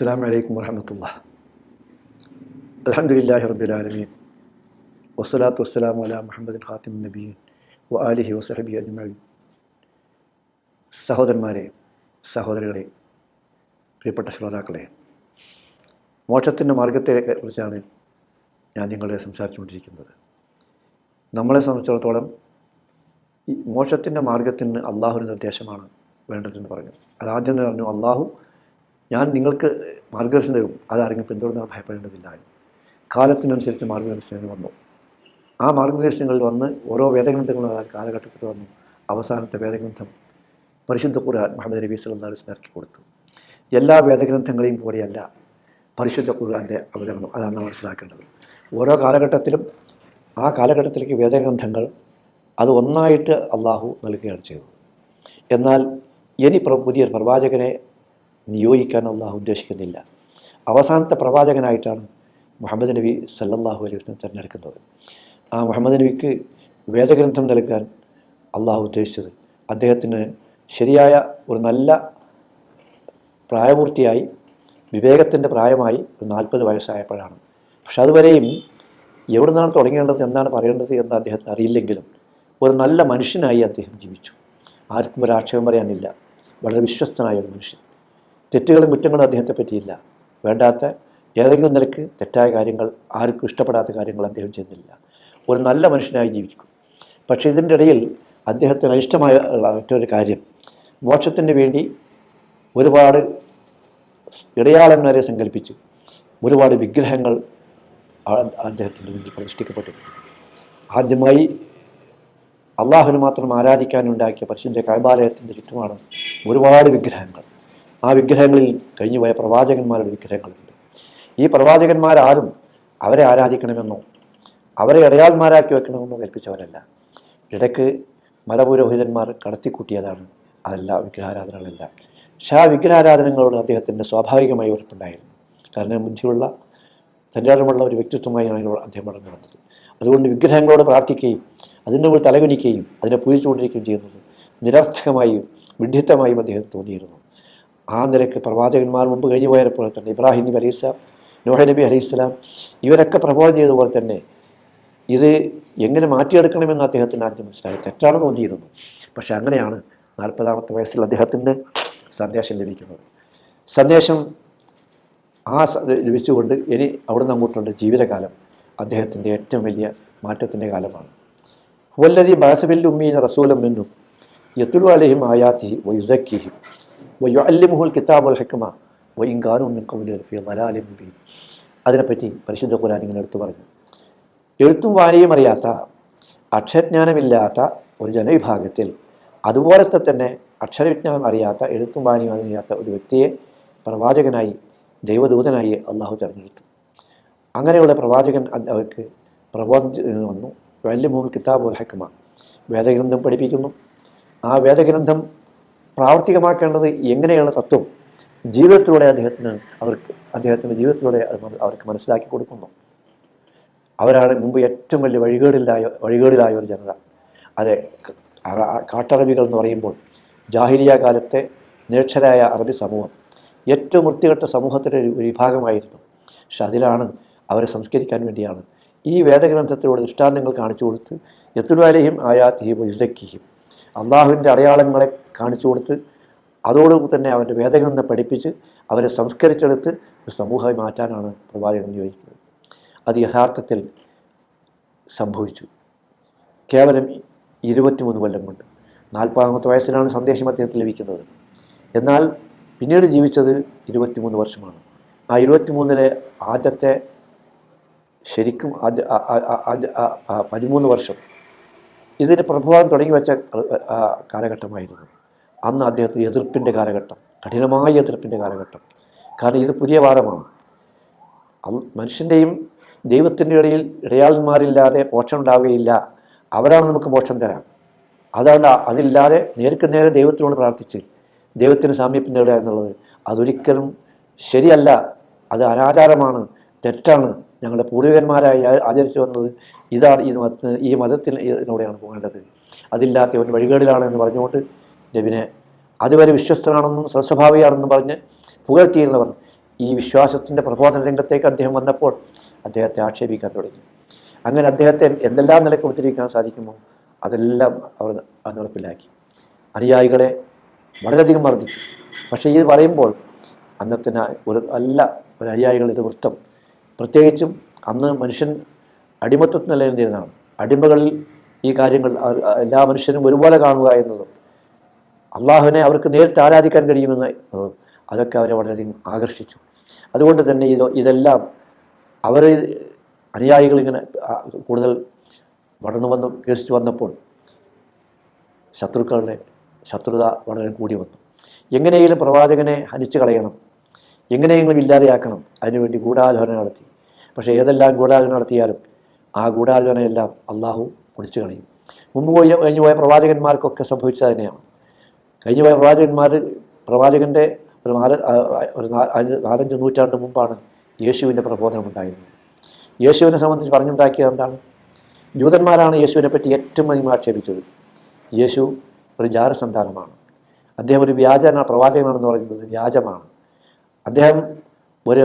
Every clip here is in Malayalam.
السلام عليكم ورحمة الله الحمد لله رب العالمين والصلاة والسلام على محمد خاتم النبيين وآله وصحبه أجمعين സഹോദരന്മാരെ സഹോദരികളെ പ്രിയപ്പെട്ട ശ്രോതാക്കളെ മോക്ഷത്തിൻ്റെ മാർഗത്തെ കുറിച്ചാണ് ഞാൻ നിങ്ങളെ സംസാരിച്ചുകൊണ്ടിരിക്കുന്നത് നമ്മളെ സംബന്ധിച്ചിടത്തോളം ഈ മോക്ഷത്തിൻ്റെ മാർഗത്തിന് അള്ളാഹുവിൻ്റെ നിർദ്ദേശമാണ് വേണ്ടതെന്ന് പറഞ്ഞു അതാദ്യം തന്നെ പറഞ്ഞു അള്ളാഹു ഞാൻ നിങ്ങൾക്ക് മാർഗദർശനം തരും. അതാരെങ്കിലും പിന്തുടർന്നാൽ ഭയപ്പെടേണ്ടതില്ല. കാലത്തിനനുസരിച്ച് മാർഗദർശനങ്ങൾ വന്നു. ആ മാർഗദർശനങ്ങളിൽ വന്ന് ഓരോ വേദഗ്രന്ഥങ്ങളും ആ കാലഘട്ടത്തിൽ വന്നു. അവസാനത്തെ വേദഗ്രന്ഥം പരിശുദ്ധ ഖുർആൻ മുഹമ്മദ് നബി വസല്ലം ഇറക്കി കൊടുത്തു. എല്ലാ വേദഗ്രന്ഥങ്ങളെയും പോലെയല്ല പരിശുദ്ധ ഖുർആന്റെ അവതരണം. അതാണ് മനസ്സിലാക്കേണ്ടത്. ഓരോ കാലഘട്ടത്തിലും ആ കാലഘട്ടത്തിലേക്ക് വേദഗ്രന്ഥങ്ങൾ അത് ഒന്നായിട്ട് അള്ളാഹു നൽകുകയാണ് ചെയ്തത്. എന്നാൽ ഇനി പുതിയൊരു പ്രവാചകനെ നിയോഗിക്കാൻ അള്ളാഹു ഉദ്ദേശിക്കുന്നില്ല. അവസാനത്തെ പ്രവാചകനായിട്ടാണ് മുഹമ്മദ് നബി സല്ലാഹു അലൈഹി വസ്ലം തിരഞ്ഞെടുക്കുന്നത്. ആ മുഹമ്മദ് നബിക്ക് വേദഗ്രന്ഥം നൽകാൻ അള്ളാഹു ഉദ്ദേശിച്ചത് അദ്ദേഹത്തിന് ശരിയായ ഒരു നല്ല പ്രായപൂർത്തിയായി വിവേകത്തിന്റെ പ്രായമായി ഒരു നാൽപ്പത് വയസ്സായപ്പോഴാണ്. പക്ഷെ അതുവരെയും എവിടെ നിന്നാണ് തുടങ്ങേണ്ടത് എന്താണ് പറയേണ്ടത് എന്ന് അദ്ദേഹത്തിന് അറിയില്ലെങ്കിലും ഒരു നല്ല മനുഷ്യനായി അദ്ദേഹം ജീവിച്ചു. ആർക്കും ഒരാക്ഷേപം പറയാനില്ല. വളരെ വിശ്വസ്തനായ ഒരു മനുഷ്യൻ. തെറ്റുകളും കുറ്റങ്ങളും അദ്ദേഹത്തെ പറ്റിയില്ല. വേണ്ടാത്ത ഏതെങ്കിലും നിലയ്ക്ക് തെറ്റായ കാര്യങ്ങൾ ആർക്കും ഇഷ്ടപ്പെടാത്ത കാര്യങ്ങൾ അദ്ദേഹം ചെയ്യുന്നില്ല. ഒരു നല്ല മനുഷ്യനായി ജീവിക്കും. പക്ഷേ ഇതിന്റെ ഇടയിൽ അദ്ദേഹത്തിന് അനിഷ്ടമായ മറ്റൊരു കാര്യം മോക്ഷത്തിന് വേണ്ടി ഒരുപാട് ഇടയാളന്മാരെ സങ്കല്പിച്ച്. ഒരുപാട് വിഗ്രഹങ്ങൾ അദ്ദേഹത്തിന്റെ മുന്നിൽ പ്രതിഷ്ഠിക്കപ്പെട്ടിട്ടുണ്ട് ആദ്യമായി അള്ളാഹുവിന് മാത്രം ആരാധിക്കാനുണ്ടാക്കിയ പശുവിന്റെ കൈബാലയത്തിന്റെ ചുറ്റുമാണ് ഒരുപാട് വിഗ്രഹങ്ങൾ. ആ വിഗ്രഹങ്ങളിൽ കഴിഞ്ഞുപോയ പ്രവാചകന്മാരുടെ വിഗ്രഹങ്ങളുണ്ട്. ഈ പ്രവാചകന്മാരാരും അവരെ ആരാധിക്കണമെന്നോ അവരെ ഇടയാൾമാരാക്കി വെക്കണമെന്നോ കൽപ്പിച്ചവരല്ല. ഇടയ്ക്ക് മതപുരോഹിതന്മാർ കടത്തിക്കൂട്ടിയതാണ് അതല്ല വിഗ്രഹാരാധനകളല്ല. പക്ഷേ ആ വിഗ്രഹാരാധനകളോട് അദ്ദേഹത്തിന്റെ സ്വാഭാവികമായ ഉറപ്പുണ്ടായിരുന്നു. കാരണം ബുദ്ധിയുള്ള സഞ്ചാരമുള്ള ഒരു വ്യക്തിത്വമായി അദ്ദേഹം മടങ്ങി വന്നത് അതുകൊണ്ട് വിഗ്രഹങ്ങളോട് പ്രാർത്ഥിക്കുകയും അതിന്റെ മുകളിൽ തലകുനിക്കുകയും അതിനെ പൂജിച്ചുകൊണ്ടിരിക്കുകയും ചെയ്യുന്നത് നിരർത്ഥകമായും വിഡ്ഢിത്തമായും അദ്ദേഹം തോന്നിയിരുന്നു. ആ നിലയ്ക്ക് പ്രവാചകന്മാർ മുമ്പ് കഴിഞ്ഞു പോയപ്പോൾ തന്നെ ഇബ്രാഹിം നബി അലൈഹിസ്ലാം നോഹ നബി അലൈഹിസ്ലാം ഇവരൊക്കെ പ്രബോധനം ചെയ്തതുപോലെ തന്നെ ഇത് എങ്ങനെ മാറ്റിയെടുക്കണമെന്ന് അദ്ദേഹത്തിന് ആദ്യം മനസ്സിലായി. തെറ്റാണ് തോന്നിയിരുന്നു പക്ഷെ അങ്ങനെയാണ് നാൽപ്പതാമത്തെ വയസ്സിൽ അദ്ദേഹത്തിന് സന്ദേശം ലഭിക്കുന്നത്. സന്ദേശം ആ ലഭിച്ചുകൊണ്ട് ഇനി അവിടുന്ന് അങ്ങോട്ടുള്ള ജീവിതകാലം. അദ്ദേഹത്തിന്റെ ഏറ്റവും വലിയ മാറ്റത്തിന്റെ കാലമാണ്. വല്ലതി ബാസബിൽ ഉമ്മീന റസൂലം എന്നും യത്തുലു അലഹിം ആയാത്തി വയുസക്കിഹിം വയുഅല്ലിമുഹുൽ കിതാബുൽ ഹെക്കമ മുബീൻ അതിനെപ്പറ്റി പരിശുദ്ധ ഖുർആൻ ഇങ്ങനെ എടുത്തു പറഞ്ഞു. എഴുത്തും വാരിയും അറിയാത്ത അക്ഷരജ്ഞാനമില്ലാത്ത ഒരു ജനവിഭാഗത്തിൽ അതുപോലത്തെ തന്നെ അക്ഷരവിജ്ഞാനം അറിയാത്ത എഴുത്തും വാരിയും അറിയാത്ത ഒരു വ്യക്തിയെ പ്രവാചകനായി ദൈവദൂതനായി അള്ളാഹു തിരഞ്ഞെടുത്തു. അങ്ങനെയുള്ള പ്രവാചകൻ അവർക്ക് പ്രബോധനം വന്നു. വല്യ മൂന്ന് കിതാബുൽ ഹക്കമ വേദഗ്രന്ഥം പഠിപ്പിക്കുന്നു. ആ വേദഗ്രന്ഥം പ്രാവർത്തികമാക്കേണ്ടത് എങ്ങനെയുള്ള തത്വം? ജീവിതത്തിലൂടെ അദ്ദേഹത്തിന് അവർക്ക് അദ്ദേഹത്തിന്റെ ജീവിതത്തിലൂടെ അവർക്ക് മനസ്സിലാക്കി കൊടുക്കുന്നു. അവരാണ് മുമ്പ് ഏറ്റവും വലിയ വഴികേടിലായ വഴികേടിലായ ഒരു ജനത. അതെ കാട്ടറബികൾ എന്ന് പറയുമ്പോൾ ജാഹിലിയ കാലത്തെ നിരക്ഷരായ അറബി സമൂഹം. ഏറ്റവും വൃത്തികെട്ട സമൂഹത്തിന്റെ ഒരു വിഭാഗമായിരുന്നു. പക്ഷെ അതിലാണ് അവരെ സംസ്കരിക്കാൻ വേണ്ടിയാണ് ഈ വേദഗ്രന്ഥത്തിലൂടെ ദൃഷ്ടാന്തങ്ങൾ കാണിച്ചു കൊടുത്ത് യത്തുലാലയും ആയാത്തിയും യുസക്കിയും അള്ളാഹുവിന്റെ അടയാളങ്ങളെ കാണിച്ചു കൊടുത്ത് അതോടൊപ്പം തന്നെ അവന്റെ വേദഗ്രന്ഥം പഠിപ്പിച്ച് അവരെ സംസ്കരിച്ചെടുത്ത് ഒരു സമൂഹമായി മാറ്റാനാണ് പ്രവാചകൻ നിയോഗിക്കുന്നത് അത് യഥാർത്ഥത്തിൽ സംഭവിച്ചു. കേവലം ഇരുപത്തിമൂന്ന് കൊല്ലം കൊണ്ട് നാൽപ്പതാമത്തെ വയസ്സിലാണ് സന്ദേശം അദ്ദേഹത്തിന് ലഭിക്കുന്നത്. എന്നാൽ പിന്നീട് ജീവിച്ചത് ഇരുപത്തിമൂന്ന് വർഷമാണ്. ആ ഇരുപത്തിമൂന്നിലെ ആദ്യത്തെ ശരിക്കും പതിമൂന്ന് വർഷം ഇതിന് പ്രഭാവം തുടങ്ങി വെച്ച കാലഘട്ടമായിരുന്നു. അന്ന് അദ്ദേഹത്തിന് എതിർപ്പിന്റെ കാലഘട്ടം കഠിനമായ എതിർപ്പിന്റെ കാലഘട്ടം. കാരണം ഇത് പുതിയ വാദമാണ്. മനുഷ്യന്റെയും ദൈവത്തിന്റെ ഇടയിൽ ഇടയാളന്മാരില്ലാതെ മോക്ഷം ഉണ്ടാവുകയില്ല. അവരാണ് നമുക്ക് മോക്ഷം തരാം അതാണ് അതില്ലാതെ നേർക്ക് നേരെ ദൈവത്തിനോട് പ്രാർത്ഥിച്ച് ദൈവത്തിന് സാമീപ്യം നേടുക എന്നുള്ളത് അതൊരിക്കലും ശരിയല്ല. അത് അനാചാരമാണ് തെറ്റാണ്. ഞങ്ങളുടെ പൂർവികന്മാരായി ആചരിച്ചു വന്നത് ഇതാണ് ഈ മത ഈ മതത്തിനോടെയാണ് പോകേണ്ടത്. അതില്ലാത്ത ഒരു വഴികേടിലാണ് എന്ന് പറഞ്ഞുകൊണ്ട് നബിനെ അതുവരെ വിശ്വസ്തനാണെന്നും സൽസ്വഭാവിയാണെന്നും പറഞ്ഞ് പുകഴ്ത്തിയിരുന്നവർ ഈ വിശ്വാസത്തിന്റെ പ്രബോധന രംഗത്തേക്ക് അദ്ദേഹം വന്നപ്പോൾ അദ്ദേഹത്തെ ആക്ഷേപിക്കാൻ തുടങ്ങി. അങ്ങനെ അദ്ദേഹത്തെ എന്തെല്ലാം നിലയ്ക്ക് ഉദ്ധരിക്കാൻ സാധിക്കുമോ അതെല്ലാം അവർ നടപ്പിലാക്കി അനുയായികളെ വളരെയധികം വർദ്ധിച്ചു പക്ഷേ ഇത് പറയുമ്പോൾ അന്നത്തെ ഒരു നല്ല ഒരു അനുയായികൾ ഇത് വൃത്തം. പ്രത്യേകിച്ചും അന്ന് മനുഷ്യൻ അടിമത്വത്തിന് നിലനിന്നിരുന്നതാണ്. അടിമകളിൽ ഈ കാര്യങ്ങൾ എല്ലാ മനുഷ്യരും ഒരുപോലെ കാണുക എന്നതും അള്ളാഹുവിനെ അവർക്ക് നേരിട്ട് ആരാധിക്കാൻ കഴിയുമെന്ന് അതൊക്കെ അവരെ വളരെയധികം ആകർഷിച്ചു. അതുകൊണ്ട് തന്നെ ഇത് ഇതെല്ലാം അവർ അനുയായികൾ ഇങ്ങനെ കൂടുതൽ വളർന്നു വന്ന് വികസിച്ച് വന്നപ്പോൾ ശത്രുക്കളുടെ ശത്രുത വളരെ കൂടി വന്നു. എങ്ങനെയെങ്കിലും പ്രവാചകനെ ഹനിച്ചു കളയണം. എങ്ങനെയെങ്കിലും ഇല്ലാതെയാക്കണം. അതിനുവേണ്ടി ഗൂഢാലോചന നടത്തി. പക്ഷേ ഏതെല്ലാം ഗൂഢാലോചന നടത്തിയാലും ആ ഗൂഢാലോചനയെല്ലാം അള്ളാഹു പൊളിച്ചു കളയും. മുമ്പ് കഴിഞ്ഞു പോയ പ്രവാചകന്മാർക്കൊക്കെ സംഭവിച്ചത് തന്നെയാണ്. കഴിഞ്ഞു പ്രവാചകന്മാർ പ്രവാചകന്റെ ഒരു നാല് ഒരു നാലഞ്ച് നൂറ്റാണ്ട് മുമ്പാണ് യേശുവിന്റെ പ്രബോധനം ഉണ്ടായിരുന്നത്. യേശുവിനെ സംബന്ധിച്ച് പറഞ്ഞുണ്ടാക്കിയത് എന്താണ്? ജൂതന്മാരാണ് യേശുവിനെ പറ്റി ഏറ്റവും അധികം ആക്ഷേപിച്ചത്. യേശു ഒരു ജാരസന്താനമാണ്. അദ്ദേഹം ഒരു വ്യാജന പ്രവാചകനാണെന്ന് പറയുന്നത് വ്യാജമാണ്. അദ്ദേഹം ഒരു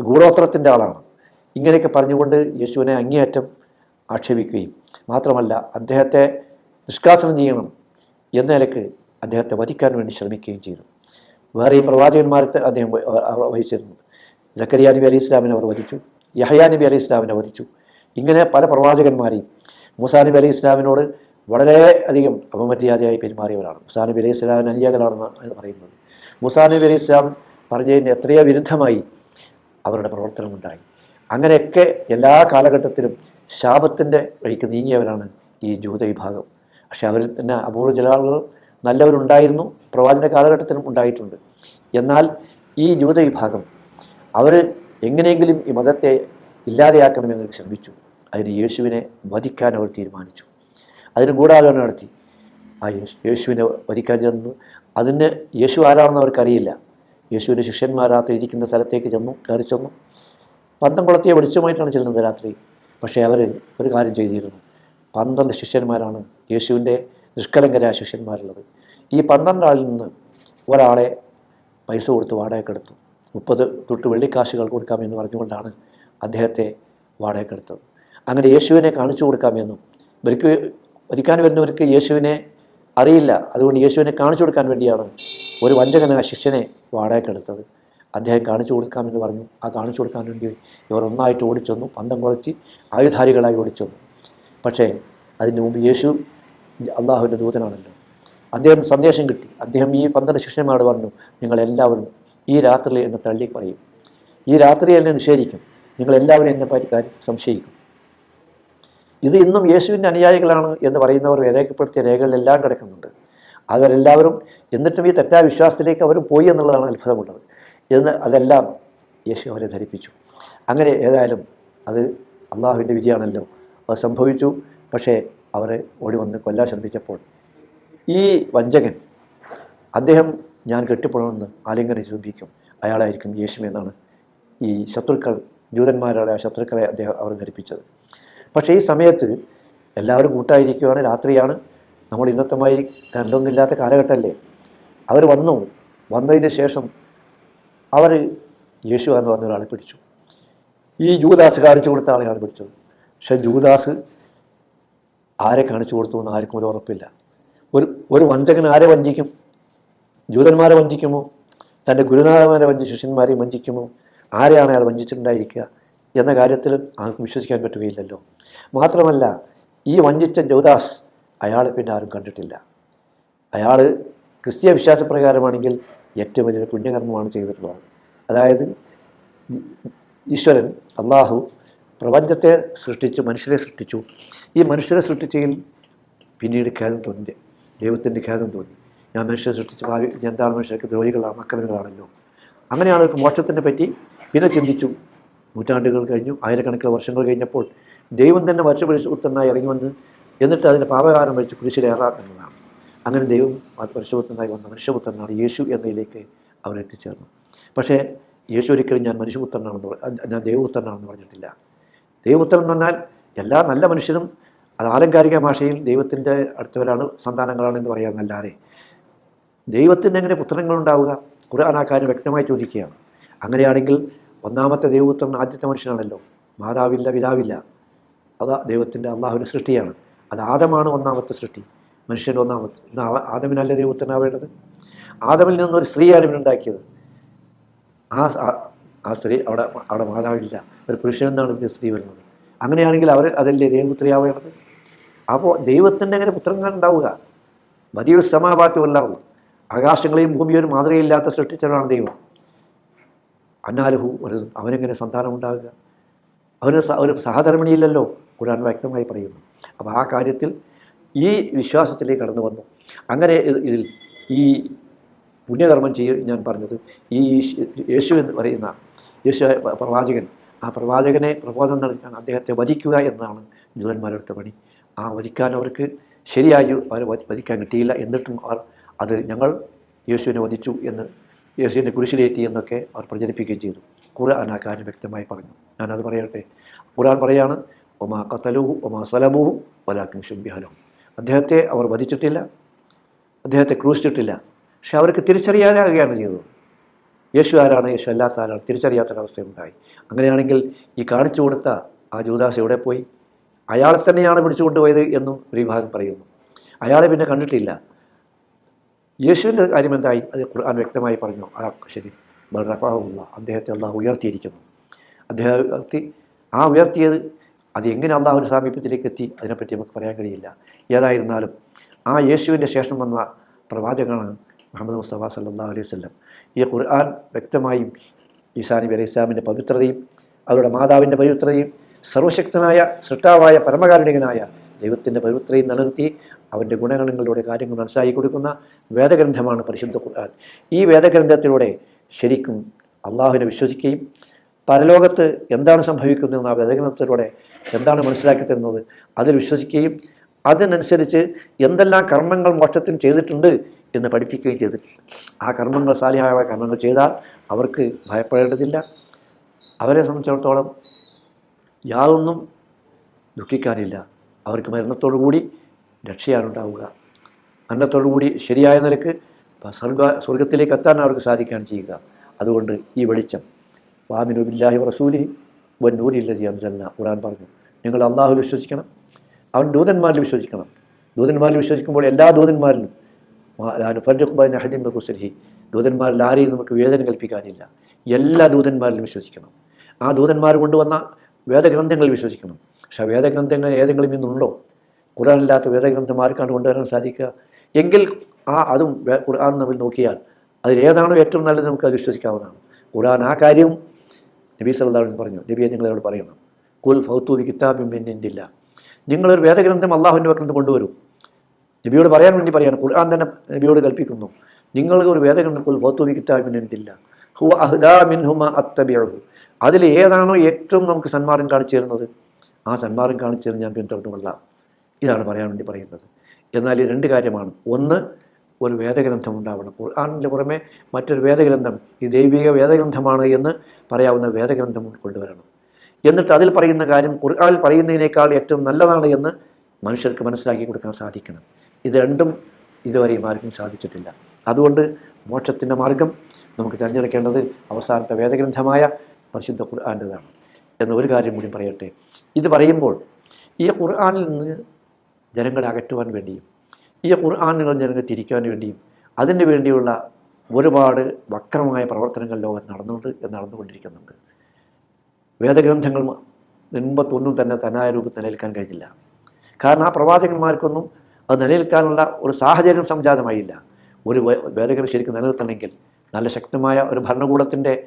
ഗൂഢോത്രത്തിന്റെ ആളാണ്. ഇങ്ങനെയൊക്കെ പറഞ്ഞുകൊണ്ട് യേശുവിനെ അങ്ങേയറ്റം ആക്ഷേപിക്കുകയും മാത്രമല്ല അദ്ദേഹത്തെ നിഷ്കാസനം ചെയ്യണം എന്ന നിലയ്ക്ക് അദ്ദേഹത്തെ വധിക്കാൻ വേണ്ടി ശ്രമിക്കുകയും ചെയ്തു. വേറെയും പ്രവാചകന്മാരെ അദ്ദേഹം വഹിച്ചിരുന്നു. ജക്കരിയ നബി അലി ഇസ്ലാമിനെ അവർ വധിച്ചു. യഹയാ നബി അലി ഇസ്ലാമിനെ വധിച്ചു. ഇങ്ങനെ പല പ്രവാചകന്മാരെയും മുസാ നബി അലി ഇസ്ലാമിനോട് വളരെ അധികം അപമര്യാദയായി പെരുമാറിയവരാണ്. മുസാ നബി അലൈഹി ഇസ്ലാമിന് അനുയാകളാണെന്ന് പറയുന്നത്. മുസാ നബി അലൈഹി ഇസ്ലാം പറഞ്ഞതിന് എത്രയോ വിരുദ്ധമായി അവരുടെ പ്രവർത്തനമുണ്ടായി. അങ്ങനെയൊക്കെ എല്ലാ കാലഘട്ടത്തിലും ശാപത്തിന്റെ വഴിക്ക് നീങ്ങിയവരാണ് ഈ ജൂത വിഭാഗം. പക്ഷെ അവരിൽ തന്നെ അപൂർവ ചില ആളുകൾ നല്ലവരുണ്ടായിരുന്നു. പ്രവാചന കാലഘട്ടത്തിലും ഉണ്ടായിട്ടുണ്ട്. എന്നാൽ ഈ ജൂത വിഭാഗം അവർ എങ്ങനെയെങ്കിലും ഈ മതത്തെ ഇല്ലാതെയാക്കണമെന്ന് ശ്രമിച്ചു. അതിന് യേശുവിനെ വധിക്കാൻ അവർ തീരുമാനിച്ചു. അതിന് ഗൂഢാലോചന നടത്തി. ആ യേശു യേശുവിനെ വധിക്കാൻ ചെന്നു. അതിന് യേശു ആരാണെന്ന് അവർക്കറിയില്ല. യേശുവിന്റെ ശിഷ്യന്മാരാത്ത ഇരിക്കുന്ന സ്ഥലത്തേക്ക് ചെന്നു കയറി ചെന്നു. പന്തം കുളത്തിയെ വെളിച്ചമായിട്ടാണ് ചെല്ലുന്നത് രാത്രി. പക്ഷേ അവർ ഒരു കാര്യം ചെയ്തിരുന്നു. പന്ത്രണ്ട് ശിഷ്യന്മാരാണ് യേശുവിന്റെ നിഷ്കലങ്കരായ ശിഷ്യന്മാരുള്ളത്. ഈ പന്ത്രണ്ട് ആളിൽ നിന്ന് ഒരാളെ പൈസ കൊടുത്ത് വാടകയ്ക്കെടുത്തു മുപ്പത് തൊട്ട് വെള്ളിക്കാശുകൾ കൊടുക്കാമെന്ന് പറഞ്ഞുകൊണ്ടാണ് അദ്ദേഹത്തെ വാടകയ്ക്കെടുത്തത് അങ്ങനെ യേശുവിനെ കാണിച്ചു കൊടുക്കാമെന്നും ഇവർക്ക് ഒരിക്കാൻ വരുന്നവർക്ക് യേശുവിനെ അറിയില്ല. അതുകൊണ്ട് യേശുവിനെ കാണിച്ചു കൊടുക്കാൻ വേണ്ടിയാണ് ഒരു വഞ്ചകനായ ശിഷ്യനെ വാടകയ്ക്കെടുത്തത് അദ്ദേഹം കാണിച്ചു കൊടുക്കാമെന്ന് പറഞ്ഞു. ആ കാണിച്ചു കൊടുക്കാൻ വേണ്ടി ഇവർ ഒന്നായിട്ട് ഓടിച്ചെന്നു പന്തം കുറച്ച് ആയുധാരികളായി ഓടിച്ചെന്നു. പക്ഷേ അതിന് മുമ്പ് യേശു അള്ളാഹുവിന്റെ ദൂതനാണല്ലോ. അദ്ദേഹം സന്ദേശം കിട്ടി. അദ്ദേഹം ഈ പന്ത്രണ്ട് ശിഷ്യന്മാരോട് പറഞ്ഞു നിങ്ങളെല്ലാവരും ഈ രാത്രി എന്നെ തള്ളി പറയും ഈ രാത്രി എന്നെ നിഷേധിക്കും. നിങ്ങളെല്ലാവരും എന്നെ പറ്റി കാര്യം സംശയിക്കും. ഇത് ഇന്നും യേശുവിന്റെ അനുയായികളാണ് എന്ന് പറയുന്നവർ രേഖപ്പെടുത്തിയ രേഖകളിലെല്ലാം കിടക്കുന്നുണ്ട്. അവരെല്ലാവരും എന്നിട്ടും ഈ തെറ്റായ വിശ്വാസത്തിലേക്ക് അവർ പോയി എന്നുള്ളതാണ് അത്ഭുതമുള്ളത്. എന്ന് അതെല്ലാം യേശു അവരെ ധരിപ്പിച്ചു. അങ്ങനെ ഏതായാലും അത് അള്ളാഹുവിന്റെ വിധിയാണല്ലോ. അത് സംഭവിച്ചു. പക്ഷേ അവരെ ഓടി വന്ന് കൊല്ലാൻ ശ്രമിച്ചപ്പോൾ ഈ വഞ്ചകൻ അദ്ദേഹം ഞാൻ കെട്ടിപ്പോണമെന്ന് ആലിംഗനം ചിന്തിക്കും. അയാളായിരിക്കും യേശു എന്നാണ് ഈ ശത്രുക്കൾ ജൂതന്മാരുടെ ആ ശത്രുക്കളെ അദ്ദേഹം അവർ ധരിപ്പിച്ചത്. പക്ഷേ ഈ സമയത്ത് എല്ലാവരും കൂട്ടായിരിക്കുകയാണ് രാത്രിയാണ്. നമ്മൾ ഇന്നത്തെ മാതിരി കരണ്ടൊന്നുമില്ലാത്ത കാലഘട്ടമല്ലേ? അവർ വന്നു. വന്നതിന് ശേഷം അവർ യേശു എന്ന് പറഞ്ഞ ഒരാളെ പിടിച്ചു. ഈ ജൂതാസ് കാണിച്ചു കൊടുത്ത ആളെയാണ് പിടിച്ചത്. പക്ഷേ ജൂദാസ് ആരെ കാണിച്ചു കൊടുത്തു എന്ന് ആർക്കും ഒരു ഉറപ്പില്ല. ഒരു ഒരു വഞ്ചകൻ ആരെ വഞ്ചിക്കും? ജൂതന്മാരെ വഞ്ചിക്കുമോ? തന്റെ ഗുരുനാഥന്മാരെ വഞ്ചി ശിഷ്യന്മാരെയും വഞ്ചിക്കുമോ? ആരെയാണ് അയാൾ വഞ്ചിച്ചിട്ടുണ്ടായിരിക്കുക? എന്ന കാര്യത്തിൽ ആർക്കും വിശ്വസിക്കാൻ പറ്റുകയില്ലല്ലോ. മാത്രമല്ല ഈ വഞ്ചിച്ച ജൗദാസ് അയാളെ പിന്നെ ആരും കണ്ടിട്ടില്ല. അയാൾ ക്രിസ്തീയ വിശ്വാസപ്രകാരമാണെങ്കിൽ ഏറ്റവും വലിയ പുണ്യകർമ്മമാണ് ചെയ്തിട്ടുള്ളത്. അതായത് ഈശ്വരൻ അള്ളാഹു പ്രപഞ്ചത്തെ സൃഷ്ടിച്ചു മനുഷ്യരെ സൃഷ്ടിച്ചു. ഈ മനുഷ്യരെ സൃഷ്ടിച്ചതിൽ പിന്നീട് ഖേദം തോന്നി ദൈവത്തിന്റെ ഖേദം തോന്നി. ഞാൻ മനുഷ്യരെ സൃഷ്ടിച്ച ഭാവി എന്താണ് മനുഷ്യർക്ക് ദ്രോഹികളാണ് അക്രമികളാണല്ലോ. അങ്ങനെയാണ് മോക്ഷത്തിനെ പറ്റി പിന്നെ ചിന്തിച്ചു. നൂറ്റാണ്ടുകൾ കഴിഞ്ഞു ആയിരക്കണക്കിന് വർഷങ്ങൾ കഴിഞ്ഞപ്പോൾ ദൈവം തന്നെ വർഷപരിശുദ്ധനായി ഇറങ്ങി വന്ന് എന്നിട്ട് അതിന്റെ പാപകാരം വെച്ച് കുരിശിലേറാം എന്നതാണ്. അങ്ങനെ ദൈവം പരിശുദ്ധനായി വന്ന മനുഷ്യപുത്രനാണ് യേശു എന്നതിലേക്ക് അവർ എത്തിച്ചേർന്നു. പക്ഷേ യേശു ഒരിക്കലും ഞാൻ മനുഷ്യപുത്രനാണെന്ന് ഞാൻ ദൈവപുത്രനാണെന്ന് പറഞ്ഞിട്ടില്ല. ദൈവപുത്രൻ എന്ന് പറഞ്ഞാൽ എല്ലാ നല്ല മനുഷ്യരും അത് ആലങ്കാരിക ഭാഷയിൽ ദൈവത്തിന്റെ അടുത്തവരാണ് സന്താനങ്ങളാണെന്ന് പറയാമെന്നല്ലാതെ ദൈവത്തിന്റെ എങ്ങനെ പുത്രങ്ങളുണ്ടാവുക ഖുർആൻ ആ കാര്യം വ്യക്തമായി ചോദിക്കുകയാണ്. അങ്ങനെയാണെങ്കിൽ ഒന്നാമത്തെ ദൈവപുത്രൻ ആദ്യത്തെ മനുഷ്യനാണല്ലോ. മാതാവില്ല പിതാവില്ല. അത് ദൈവത്തിന്റെ അള്ളാഹുവിന്റെ സൃഷ്ടിയാണ്. അത് ആദമാണ് ഒന്നാമത്തെ സൃഷ്ടി. മനുഷ്യന്റെ ഒന്നാമത്തെ ഇന്ന് ആദമിനല്ല ദൈവത്തിനാവേണ്ടത് ആദമിൽ നിന്നൊരു സ്ത്രീയാണ് ഇവനുണ്ടാക്കിയത് ആ ആ- സ്ത്രീ അവിടെ അവിടെ മാതാവില്ല. ഒരു പുരുഷനെന്നാണ് ഇതിന്റെ സ്ത്രീ വരുന്നത്. അങ്ങനെയാണെങ്കിൽ അവർ അതല്ലേ ദൈവപുത്രിയാവേണ്ടത്? അപ്പോൾ ദൈവത്തിന്റെ അങ്ങനെ പുത്രങ്ങൾ ഉണ്ടാവുക. വലിയൊരു ഉണ്ടാവും. ആകാശങ്ങളെയും ഭൂമിയും ഒരു മാതൃകയില്ലാത്ത സൃഷ്ടിച്ചവരാണ് ദൈവം. അന്നാലുഹു ഒരു അവനെങ്ങനെ സന്താനം ഉണ്ടാകുക? അവന് ഒരു സഹധർമ്മിണിയില്ലല്ലോ? ഖുർആൻ വ്യക്തമായി പറയുന്നു. അപ്പോൾ ആ കാര്യത്തിൽ ഈ വിശ്വാസത്തിലേക്ക് കടന്നു വന്നു. അങ്ങനെ ഇതിൽ ഈ പുണ്യകർമ്മം ചെയ്യും ഞാൻ പറഞ്ഞത് ഈ യേശു എന്ന് പറയുന്ന യേശു പ്രവാചകൻ. ആ പ്രവാചകനെ പ്രബോധനം നടത്താൻ അദ്ദേഹത്തെ വധിക്കുക എന്നതാണ് ജൂതന്മാരുടെ പണി. ആ വധിക്കാൻ അവർക്ക് ശരിയായി അവരെ വധി- വധിക്കാൻ കിട്ടിയില്ല. എന്നിട്ടും അവർ അത് ഞങ്ങൾ യേശുവിനെ വധിച്ചു എന്ന് യേശുവിനെ കുരിശിലേറ്റി എന്നൊക്കെ അവർ പ്രചരിപ്പിക്കുകയും ചെയ്തു. ഖുർആൻ ആ കാര്യം വ്യക്തമായി പറഞ്ഞു. ഞാനത് പറയട്ടെ. ഖുർആൻ പറയാണ് ഒമാ കത്തലുഹു ഒമാ സലമുഹു വലാക്കിൻ ശുംബിഹലും അദ്ദേഹത്തെ അവർ വധിച്ചിട്ടില്ല. അദ്ദേഹത്തെ ക്രൂശിച്ചിട്ടില്ല. പക്ഷെ അവർക്ക് തിരിച്ചറിയാതാകുകയാണ് ചെയ്തത്. യേശു ആരാണ്? യേശു അല്ലാത്ത ആരാണ് തിരിച്ചറിയാത്തൊരവസ്ഥയുണ്ടായി. അങ്ങനെയാണെങ്കിൽ ഈ കാണിച്ചു കൊടുത്ത ആ ജൂദാസ് എവിടെ പോയി? അയാളെ തന്നെയാണ് പിടിച്ചു കൊണ്ടുപോയത് എന്നും ഒരു വിഭാഗം പറയുന്നു. അയാളെ പിന്നെ കണ്ടിട്ടില്ല. യേശുവിന്റെ കാര്യം എന്തായി? അത് ഖുർആൻ വ്യക്തമായി പറഞ്ഞു. ആ ശരി. ബൽറഫാഹുള്ള അദ്ദേഹത്തെ അള്ളാഹു ഉയർത്തിയിരിക്കുന്നു. അദ്ദേഹം ഉയർത്തി ആ ഉയർത്തിയത് അത് എങ്ങനെ അള്ളാഹുവിന്റെ സാമീപ്യത്തിലേക്ക് എത്തി? അതിനെപ്പറ്റി നമുക്ക് പറയാൻ കഴിയില്ല. ഏതായിരുന്നാലും ആ യേശുവിന്റെ ശേഷം വന്ന പ്രവാചകനാണ് മുഹമ്മദ് മുസ്തഫ സല്ലാ അലൈഹി വല്ലം ഈ ഖുർആൻ വ്യക്തമായും ഈസാ നബി അലൈഹി ഇസ്ലാമിന്റെ പവിത്രതയും അവരുടെ മാതാവിന്റെ പവിത്രതയും സർവശക്തനായ സൃഷ്ടാവായ പരമകാരുണികനായ ദൈവത്തിന്റെ പവിത്രയും നിലനിർത്തി അവന്റെ ഗുണഗണങ്ങളിലൂടെ കാര്യങ്ങൾ മനസ്സിലാക്കി കൊടുക്കുന്ന വേദഗ്രന്ഥമാണ് പരിശുദ്ധ ഖുർആൻ. ഈ വേദഗ്രന്ഥത്തിലൂടെ ശരിക്കും അള്ളാഹുവിനെ വിശ്വസിക്കുകയും പരലോകത്ത് എന്താണ് സംഭവിക്കുന്നതെന്ന് ആ വേദഗ്രന്ഥത്തിലൂടെ എന്താണ് മനസ്സിലാക്കി തരുന്നത് അതിൽ വിശ്വസിക്കുകയും അതിനനുസരിച്ച് എന്തെല്ലാം കർമ്മങ്ങൾ മോക്ഷത്തിന് ചെയ്തിട്ടുണ്ട് എന്ന് പഠിപ്പിക്കുകയും ചെയ്തു. ആ കർമ്മങ്ങൾ സാലിഹായ കർമ്മങ്ങൾ ചെയ്താൽ അവർക്ക് ഭയപ്പെടേണ്ടതില്ല. അവരെ സംബന്ധിച്ചിടത്തോളം യാതൊന്നും ദുഃഖിക്കാനില്ല. അവർക്ക് മരണത്തോടു കൂടി രക്ഷയാണുണ്ടാവുക മരണത്തോടു കൂടി ശരിയായ നിലയ്ക്ക് സ്വർഗ സ്വർഗത്തിലേക്ക് എത്താൻ അവർക്ക് സാധിക്കാൻ ചെയ്യുക. അതുകൊണ്ട് ഈ വെളിച്ചം. വാമിനു ബില്ലാഹി റസൂലി വൻ നൂരില്ലതി അംസല്ല ഖുറാൻ പറഞ്ഞു നിങ്ങൾ അള്ളാഹു വിശ്വസിക്കണം. അവൻ ദൂതന്മാരിൽ വിശ്വസിക്കണം. ദൂതന്മാരിൽ വിശ്വസിക്കുമ്പോൾ എല്ലാ ദൂതന്മാരിലും ഫർജുബൈൻ ദൂതന്മാരിൽ ആരെയും നമുക്ക് വേദന കൽപ്പിക്കാനില്ല. എല്ലാ ദൂതന്മാരിലും വിശ്വസിക്കണം. ആ ദൂതന്മാർ കൊണ്ടുവന്ന വേദഗ്രന്ഥങ്ങളിൽ വിശ്വസിക്കണം. പക്ഷെ വേദഗ്രന്ഥങ്ങൾ ഏതെങ്കിലും ഇന്നുണ്ടോ ഖുറാനില്ലാത്ത വേദഗ്രന്ഥം ആർക്കാണ് കൊണ്ടുവരാൻ സാധിക്കുക? എങ്കിൽ ആ അതും ഖുർആൻ നമ്മൾ നോക്കിയാൽ അതിൽ ഏതാണോ ഏറ്റവും നല്ലത് നമുക്ക് അത് വിശ്വസിക്കാവുന്നതാണ്. ഖുർആൻ ആ കാര്യവും നബി സല്ലാഹു പറഞ്ഞു. നബിയെ നിങ്ങളോട് പറയണം. കുൽ ഫൗത്തൂബി കിതാബിൻ പിന്നില്ല നിങ്ങളൊരു വേദഗ്രന്ഥം അള്ളാഹുവിന്റെ നിന്ന് കൊണ്ടുവരും. നബിയോട് പറയാൻ വേണ്ടി പറയാണ് ഖുർആൻ തന്നെ നബിയോട് കൽപ്പിക്കുന്നു. നിങ്ങൾക്ക് ഒരു വേദഗ്രന്ഥം കുൽ ഫൗത്തൂബി കിതാബിൻ ഹുവ അഹ്ദാ മിൻഹുമ അത്തബിയഹു അതിൽ ഏതാണോ ഏറ്റവും നമുക്ക് സന്മാർഗം കാണിച്ചു തരുന്നത്? ആ സന്മാർഗം കാണിച്ചു തരുന്ന ഞാൻ പിന്തുടർന്നുകൊള്ളാം. ഇതാണ് പറയാൻ വേണ്ടി പറയുന്നത്. എന്നാൽ ഈ രണ്ട് കാര്യമാണ്. ഒന്ന് ഒരു വേദഗ്രന്ഥം ഉണ്ടാവണം. ഖുർആാനിന്റെ പുറമെ മറ്റൊരു വേദഗ്രന്ഥം ഈ ദൈവിക വേദഗ്രന്ഥമാണ് എന്ന് പറയാവുന്ന വേദഗ്രന്ഥം കൊണ്ടുവരണം. എന്നിട്ട് അതിൽ പറയുന്ന കാര്യം ഖുർആാനിൽ പറയുന്നതിനേക്കാൾ ഏറ്റവും നല്ലതാണ് എന്ന് മനുഷ്യർക്ക് മനസ്സിലാക്കി കൊടുക്കാൻ സാധിക്കണം. ഇത് രണ്ടും ഇതുവരെയും ആർക്കും സാധിച്ചിട്ടില്ല. അതുകൊണ്ട് മോക്ഷത്തിന്റെ മാർഗം നമുക്ക് തിരഞ്ഞെടുക്കേണ്ടത് അവസാനത്തെ വേദഗ്രന്ഥമായ പരിശുദ്ധ ഖുർആാന്റെതാണ് എന്ന ഒരു കാര്യം കൂടി പറയട്ടെ. ഇത് പറയുമ്പോൾ ഈ ഖുർആാനിൽ നിന്ന് ജനങ്ങളെ അകറ്റുവാൻ വേണ്ടിയും ഈ ഖുർആാനുകൾ ജനങ്ങളെ തിരിക്കാൻ വേണ്ടിയും അതിന് വേണ്ടിയുള്ള ഒരുപാട് വക്രമായ പ്രവർത്തനങ്ങൾ ലോകത്ത് നടന്നുകൊണ്ട് നടന്നുകൊണ്ടിരിക്കുന്നുണ്ട്. വേദഗ്രന്ഥങ്ങൾ മുമ്പത്തൊന്നും തന്നെ തനായ രൂപത്തിൽ നിലനിൽക്കാൻ കഴിഞ്ഞില്ല. കാരണം ആ പ്രവാചകന്മാർക്കൊന്നും അത് നിലനിൽക്കാനുള്ള ഒരു സാഹചര്യം സംജാതമായില്ല. ഒരു വേ- വേദഗ്രന്ഥം ശരിക്കും നിലനിർത്തണമെങ്കിൽ നല്ല ശക്തമായ ഒരു ഭരണകൂടത്തിന്റെ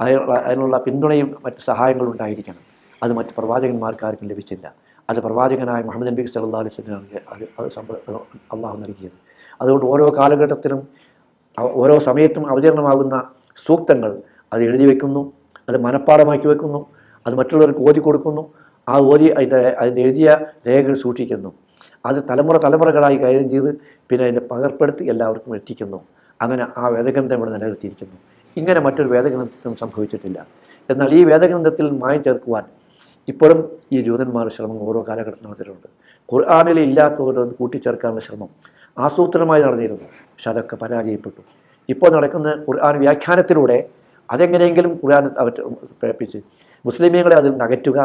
അതിനുള്ള പിന്തുണയും മറ്റ് സഹായങ്ങളും ഉണ്ടായിരിക്കണം. അത് മറ്റ് പ്രവാചകന്മാർക്ക് ആർക്കും ലഭിച്ചില്ല. അത് പ്രവാചകനായ മുഹമ്മദ് നബി സല്ലാ അലൈഹി സ്വലാണ് അത് അത് അള്ളാഹു നൽകിയത്. അതുകൊണ്ട് ഓരോ കാലഘട്ടത്തിലും ഓരോ സമയത്തും അവതീർണമാകുന്ന സൂക്തങ്ങൾ അത് എഴുതി വെക്കുന്നു അത് മനഃപ്പാടമാക്കി വെക്കുന്നു അത് മറ്റുള്ളവർക്ക് ഓതി കൊടുക്കുന്നു ആ ഓതി അതിന്റെ എഴുതിയ രേഖകൾ സൂക്ഷിക്കുന്നു. അത് തലമുറ തലമുറകളായി കൈകാര്യം ചെയ്ത് പിന്നെ അതിന്റെ പകർപ്പെടുത്തി എല്ലാവർക്കും എത്തിക്കുന്നു. അങ്ങനെ ആ വേദഗ്രന്ഥം ഇവിടെ നിലനിർത്തിയിരിക്കുന്നു. ഇങ്ങനെ മറ്റൊരു വേദഗ്രന്ഥത്തിനും സംഭവിച്ചിട്ടില്ല. എന്നാൽ ഈ വേദഗ്രന്ഥത്തിൽ മായം ചേർക്കുവാൻ ഇപ്പോഴും ഈ ജൂതന്മാർ ശ്രമം ഓരോ കാലഘട്ടത്തിൽ നടത്തിയിട്ടുണ്ട് ഖുർആാനിൽ ഇല്ലാത്തവരൊന്ന് കൂട്ടിച്ചേർക്കാനുള്ള ശ്രമം ആസൂത്രണമായി നടന്നിരുന്നു. പക്ഷെ അതൊക്കെ പരാജയപ്പെട്ടു. ഇപ്പോൾ നടക്കുന്ന ഖുർആൻ വ്യാഖ്യാനത്തിലൂടെ അതെങ്ങനെയെങ്കിലും ഖുർആൻ അവർ പ്രേപ്പിച്ച് മുസ്ലിമീങ്ങളെ അതിൽ നിന്ന് അകറ്റുക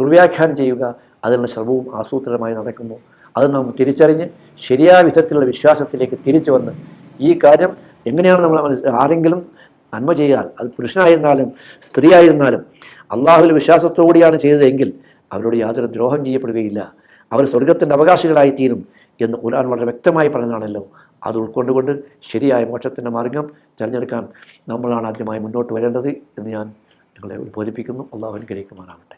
ദുർവ്യാഖ്യാനം ചെയ്യുക അതിനുള്ള ശ്രമവും ആസൂത്രണമായി നടക്കുന്നു. അത് നമുക്ക് തിരിച്ചറിഞ്ഞ് ശരിയായ വിധത്തിലുള്ള വിശ്വാസത്തിലേക്ക് തിരിച്ചു വന്ന് ഈ കാര്യം എങ്ങനെയാണ് നമ്മൾ ആരെങ്കിലും നന്മ ചെയ്യാൻ അത് പുരുഷനായിരുന്നാലും സ്ത്രീ ആയിരുന്നാലും അള്ളാഹുവിൽ വിശ്വാസത്തോടെയാണ് ചെയ്തതെങ്കിൽ അവരോട് യാതൊരു ദ്രോഹം ചെയ്യപ്പെടുകയില്ല. അവർ സ്വർഗത്തിന്റെ അവകാശികളായിത്തീരും എന്ന് ഖുർആൻ വളരെ വ്യക്തമായി പറഞ്ഞതാണല്ലോ. അത് ഉൾക്കൊണ്ടുകൊണ്ട് ശരിയായ മോക്ഷത്തിന്റെ മാർഗം തിരഞ്ഞെടുക്കാൻ നമ്മളാണ് ആദ്യമായി മുന്നോട്ട് വരേണ്ടത് എന്ന് ഞാൻ നിങ്ങളെ ബോധിപ്പിക്കുന്നു അള്ളാഹു അനുഗ്രഹിക്കുമാറാവട്ടെ.